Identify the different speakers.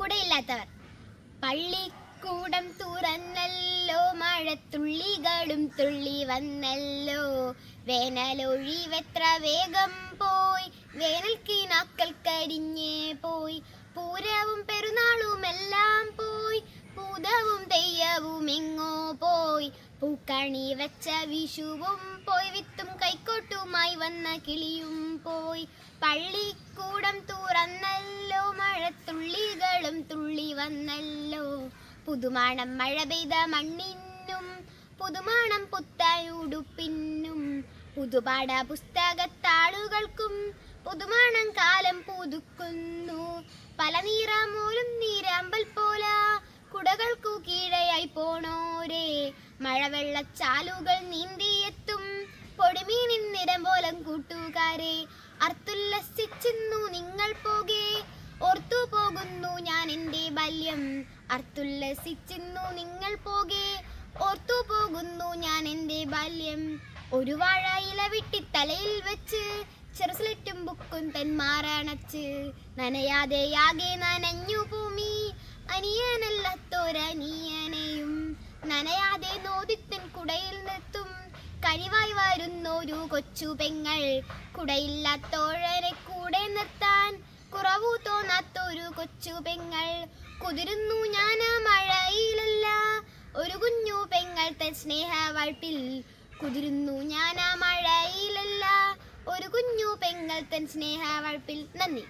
Speaker 1: കുടയില്ലാത്തവർ. പള്ളിക്കൂടം തുറന്നല്ലോ മഴത്തുള്ളികളും തുള്ളി വന്നല്ലോ. വേനലൊഴിവെത്ര വേഗം പോയി വേനൽക്കിനാക്കൾ കരിഞ്ഞേ പോയി. പൂരവും പെരുന്നാളും എല്ലാം പോയി പൂതവും തെയ്യവും എങ്ങോ പോയി. പൂക്കണി വെച്ച വിഷുവും പോയി വിത്തും കൈക്കോട്ടുമായി വന്ന കിളിയും പോയി. പള്ളിക്കൂടം തുറന്നല്ലോ വന്നല്ലോ. പുതുമാണം മഴ പെയ്ത മണ്ണിനും പുതുമാണം പുത്തായുടുപ്പിന്നും പുതുപാട പുസ്തകത്താളുകൾക്കും പുതുമാണം കാലം പുതുക്കുന്നു. പല നീറാമൂലും നീരാമ്പൽ പോല കുടകൾക്കു കീഴയായി പോണോരേ. മഴവെള്ളച്ചാലുകൾ നീന്തിയെത്തും അർത്തുല്ലസിച്ചിന്നു നിങ്ങൾ പോകെ. ഓർത്തു പോകുന്നു ഞാൻ എന്റെ ബാല്യം. ഒരു വാഴ ഇല വെട്ടി തലയിൽ വെച്ച് ചെറുസിലിറ്റും ബുക്കും തെന്മാറണച്ച് നനയാതെ ആകെ നനഞ്ഞു ഭൂമി. അനിയനല്ലത്തോരനിയനെയും നനയാതെ നോദിത്തൻ കുടയിൽ നിർത്തും. കഴിവായി വരുന്നൊരു കൊച്ചു പെങ്ങൾ. കുടയില്ലാത്തോഴനെ കൂടെ നിർത്താൻ കുറവു തോന്നാത്തൊരു കൊച്ചു പെങ്ങൾ. കുതിരുന്നു ഞാൻ ആ മഴയിലല്ല. ഒരു കുഞ്ഞു പെങ്ങളത്തെ സ്നേഹ വാഴ്പ്പിൽ കുതിരുന്നു ഞാൻ ആ മഴയിലല്ല. ഒരു കുഞ്ഞു പെങ്ങളത്തെ സ്നേഹ വാഴ്പ്പിൽ നന്ദി.